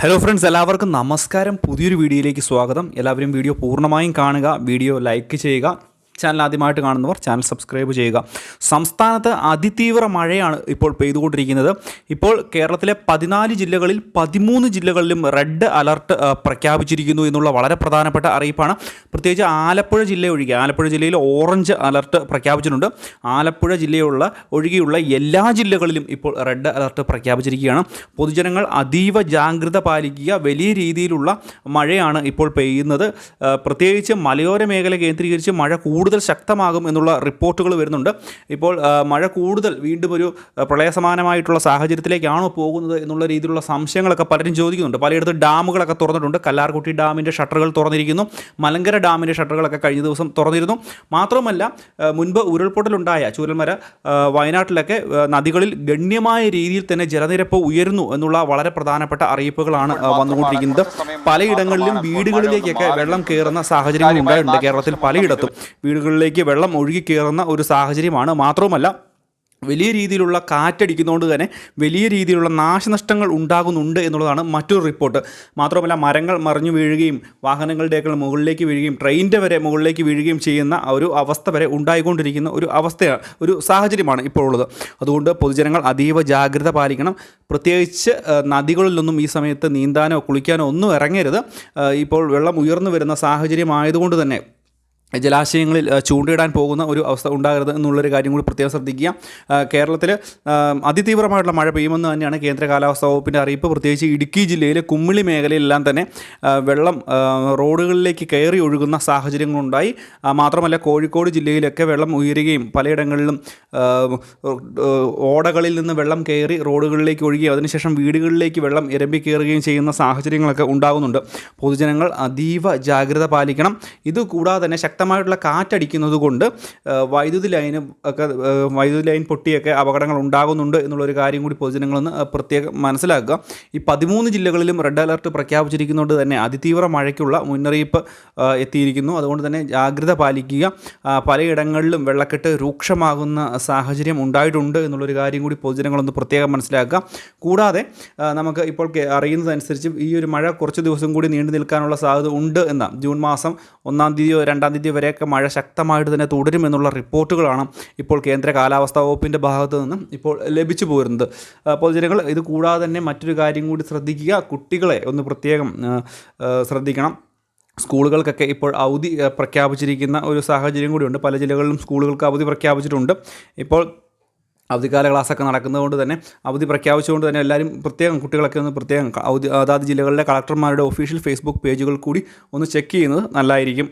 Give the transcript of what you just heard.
Hello friends എല്ലാവർക്കും നമസ്കാരം. പുതിയൊരു വീഡിയോയിലേക്ക് സ്വാഗതം. എല്ലാവരും വീഡിയോ പൂർണമായും കാണുക വീഡിയോ ലൈക്ക് ചെയ്യുക. ചാനൽ ആദ്യമായിട്ട് കാണുന്നവർ ചാനൽ സബ്സ്ക്രൈബ് ചെയ്യുക. സംസ്ഥാനത്ത് അതിതീവ്ര മഴയാണ് ഇപ്പോൾ പെയ്തുകൊണ്ടിരിക്കുന്നത്. ഇപ്പോൾ കേരളത്തിലെ പതിനാല് ജില്ലകളിൽ പതിമൂന്ന് ജില്ലകളിലും റെഡ് അലർട്ട് പ്രഖ്യാപിച്ചിരിക്കുന്നു എന്നുള്ള വളരെ പ്രധാനപ്പെട്ട അറിയിപ്പാണ്. പ്രത്യേകിച്ച് ആലപ്പുഴ ജില്ല ഒഴികെ ആലപ്പുഴ ജില്ലയിൽ ഓറഞ്ച് അലർട്ട് പ്രഖ്യാപിച്ചിട്ടുണ്ട്. ആലപ്പുഴ ജില്ലയുള്ള ഒഴികെയുള്ള എല്ലാ ജില്ലകളിലും ഇപ്പോൾ റെഡ് അലർട്ട് പ്രഖ്യാപിച്ചിരിക്കുകയാണ്. പൊതുജനങ്ങൾ അതീവ ജാഗ്രത പാലിക്കുക. വലിയ രീതിയിലുള്ള മഴയാണ് ഇപ്പോൾ പെയ്യുന്നത്. പ്രത്യേകിച്ച് മലയോര മേഖല കേന്ദ്രീകരിച്ച് മഴ കൂടുതൽ ശക്തമാകും എന്നുള്ള റിപ്പോർട്ടുകൾ വരുന്നുണ്ട്. ഇപ്പോൾ മഴ കൂടുതൽ വീണ്ടും ഒരു പ്രളയസമാനമായിട്ടുള്ള സാഹചര്യത്തിലേക്കാണോ പോകുന്നത് എന്നുള്ള രീതിയിലുള്ള സംശയങ്ങളൊക്കെ പലരും ചോദിക്കുന്നുണ്ട്. പലയിടത്ത് ഡാമുകളൊക്കെ തുറന്നിട്ടുണ്ട്. കല്ലാർകുട്ടി ഡാമിന്റെ ഷട്ടറുകൾ തുറന്നിരിക്കുന്നു. മലങ്കര ഡാമിന്റെ ഷട്ടറുകളൊക്കെ കഴിഞ്ഞ ദിവസം തുറന്നിരുന്നു. മാത്രമല്ല മുൻപ് ഉരുൾപൊട്ടലുണ്ടായ ചൂരൽമര വയനാട്ടിലൊക്കെ നദികളിൽ ഗണ്യമായ രീതിയിൽ തന്നെ ജലനിരപ്പ് ഉയരുന്നു എന്നുള്ള വളരെ പ്രധാനപ്പെട്ട അറിയിപ്പുകളാണ് വന്നുകൊണ്ടിരിക്കുന്നത്. പലയിടങ്ങളിലും വീടുകളിലേക്കൊക്കെ വെള്ളം കയറുന്ന സാഹചര്യങ്ങൾ ഉണ്ടായിട്ടുണ്ട് കേരളത്തിൽ പലയിടത്തും വീടുകളിലേക്ക് വെള്ളം ഒഴുകി കയറുന്ന ഒരു സാഹചര്യമാണ്. മാത്രവുമല്ല വലിയ രീതിയിലുള്ള കാറ്റടിക്കുന്നതുകൊണ്ട് തന്നെ വലിയ രീതിയിലുള്ള നാശനഷ്ടങ്ങൾ ഉണ്ടാകുന്നുണ്ട് എന്നുള്ളതാണ് മറ്റൊരു റിപ്പോർട്ട്. മാത്രമല്ല മരങ്ങൾ മറിഞ്ഞു വീഴുകയും വാഹനങ്ങളുടെയൊക്കെ മുകളിലേക്ക് വീഴുകയും ട്രെയിനിന്റെ വരെ മുകളിലേക്ക് വീഴുകയും ചെയ്യുന്ന ഒരു അവസ്ഥ വരെ ഉണ്ടായിക്കൊണ്ടിരിക്കുന്ന ഒരു അവസ്ഥയാണ് ഒരു സാഹചര്യമാണ് ഇപ്പോൾ ഉള്ളത് അതുകൊണ്ട് പൊതുജനങ്ങൾ അതീവ ജാഗ്രത പാലിക്കണം. പ്രത്യേകിച്ച് നദികളിലൊന്നും ഈ സമയത്ത് നീന്താനോ കുളിക്കാനോ ഒന്നും ഇറങ്ങരുത്. ഇപ്പോൾ വെള്ളം ഉയർന്നു വരുന്ന സാഹചര്യമായതുകൊണ്ട് തന്നെ ജലാശയങ്ങളിൽ ചൂണ്ടിടാൻ പോകുന്ന ഒരു അവസ്ഥ ഉണ്ടാകരുത് എന്നുള്ളൊരു കാര്യം കൂടി പ്രത്യേകം ശ്രദ്ധിക്കുക. കേരളത്തിൽ അതിതീവ്രമായിട്ടുള്ള മഴ പെയ്യുമെന്ന് തന്നെയാണ് കേന്ദ്ര കാലാവസ്ഥാ വകുപ്പിന്റെ അറിയിപ്പ്. പ്രത്യേകിച്ച് ഇടുക്കി ജില്ലയിലെ കുമ്മിളി മേഖലയിലെല്ലാം തന്നെ വെള്ളം റോഡുകളിലേക്ക് കയറി ഒഴുകുന്ന സാഹചര്യങ്ങളുണ്ടായി. മാത്രമല്ല കോഴിക്കോട് ജില്ലയിലൊക്കെ വെള്ളം ഉയരുകയും പലയിടങ്ങളിലും ഓടകളിൽ നിന്ന് വെള്ളം കയറി റോഡുകളിലേക്ക് ഒഴുകി അതിനുശേഷം വീടുകളിലേക്ക് വെള്ളം ഇരമ്പി കയറുകയും ചെയ്യുന്ന സാഹചര്യങ്ങളൊക്കെ ഉണ്ടാകുന്നുണ്ട്. പൊതുജനങ്ങൾ അതീവ ജാഗ്രത പാലിക്കണം. ഇത് കൂടാതെ തന്നെ ശക്തമായിട്ടുള്ള കാറ്റടിക്കുന്നത് കൊണ്ട് വൈദ്യുതി ലൈന് ഒക്കെ വൈദ്യുതി ലൈൻ പൊട്ടിയൊക്കെ അപകടങ്ങൾ ഉണ്ടാകുന്നുണ്ട് എന്നുള്ളൊരു കാര്യം കൂടി പൊതുജനങ്ങളൊന്ന് പ്രത്യേകം മനസ്സിലാക്കുക. ഈ പതിമൂന്ന് ജില്ലകളിലും റെഡ് അലർട്ട് പ്രഖ്യാപിച്ചിരിക്കുന്നതുകൊണ്ട് തന്നെ അതിതീവ്ര മഴയ്ക്കുള്ള മുന്നറിയിപ്പ് എത്തിയിരിക്കുന്നു. അതുകൊണ്ട് തന്നെ ജാഗ്രത പാലിക്കുക. പലയിടങ്ങളിലും വെള്ളക്കെട്ട് രൂക്ഷമാകുന്ന സാഹചര്യം ഉണ്ടായിട്ടുണ്ട് എന്നുള്ളൊരു കാര്യം കൂടി പൊതുജനങ്ങളൊന്ന് പ്രത്യേകം മനസ്സിലാക്കുക. കൂടാതെ നമുക്ക് ഇപ്പോൾ അറിയുന്നതനുസരിച്ച് ഈ ഒരു മഴ കുറച്ച് ദിവസം കൂടി നീണ്ടു നിൽക്കാനുള്ള സാധ്യത ഉണ്ട് എന്ന ജൂൺ മാസം ഒന്നാം തീയതിയോ രണ്ടാം തീയതിയോ വരെയൊക്കെ മഴ ശക്തമായിട്ട് തന്നെ തുടരുമെന്നുള്ള റിപ്പോർട്ടുകളാണ് ഇപ്പോൾ കേന്ദ്ര കാലാവസ്ഥാ വകുപ്പിന്റെ ഭാഗത്ത് നിന്നും ഇപ്പോൾ ലഭിച്ചു പോരുന്നത്. പൊതുജനങ്ങൾ ഇത് കൂടാതെ തന്നെ മറ്റൊരു കാര്യം കൂടി ശ്രദ്ധിക്കുക. കുട്ടികളെ ഒന്ന് പ്രത്യേകം ശ്രദ്ധിക്കണം. സ്കൂളുകൾക്കൊക്കെ ഇപ്പോൾ അവധി പ്രഖ്യാപിച്ചിരിക്കുന്ന ഒരു സാഹചര്യം കൂടിയുണ്ട്. പല ജില്ലകളിലും സ്കൂളുകൾക്ക് അവധി പ്രഖ്യാപിച്ചിട്ടുണ്ട്. ഇപ്പോൾ അവധിക്കാല ക്ലാസ്സൊക്കെ നടക്കുന്നതുകൊണ്ട് തന്നെ അവധി പ്രഖ്യാപിച്ചുകൊണ്ട് തന്നെ എല്ലാവരും പ്രത്യേകം കുട്ടികളൊക്കെ ഒന്ന് പ്രത്യേകം അവധി അതാത് ജില്ലകളിലെ കളക്ടർമാരുടെ ഒഫീഷ്യൽ ഫേസ്ബുക്ക് പേജുകൾ കൂടി ഒന്ന് ചെക്ക് ചെയ്യുന്നത് നല്ലതായിരിക്കും.